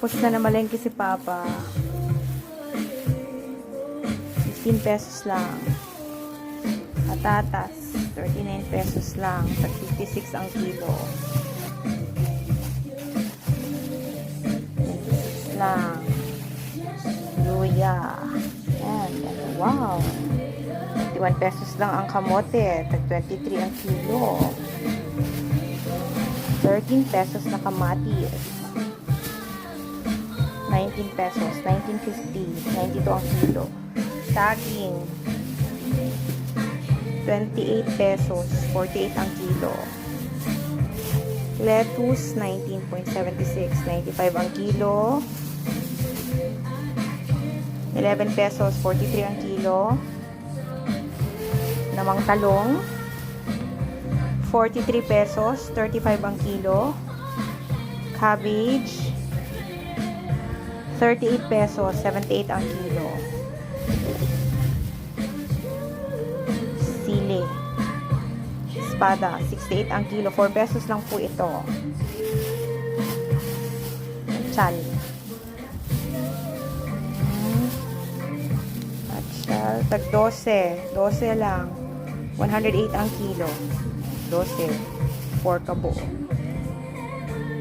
Tapos na namalengke si Papa. 15 pesos lang. Patatas, 39 pesos lang. Tag 56 ang kilo. 26 lang. Luya. Yan. yan. Wow. 21 pesos lang ang kamote. Tag 23 ang kilo. 13 pesos na kamatis. 19 pesos, 19.50, 92 ang kilo. Saging, 28 pesos, 48 ang kilo. Lettuce, 19.76, 95 ang kilo. 11 pesos, 43 ang kilo. Namang talong, 43 pesos, 35 ang kilo. Cabbage, 38 pesos, 78 ang kilo. Sili. Espada, 68 ang kilo. 4 pesos lang po ito. Chal. Hmm. At siya, tag 12. 12 lang. 108 ang kilo. 12. 4 kabo.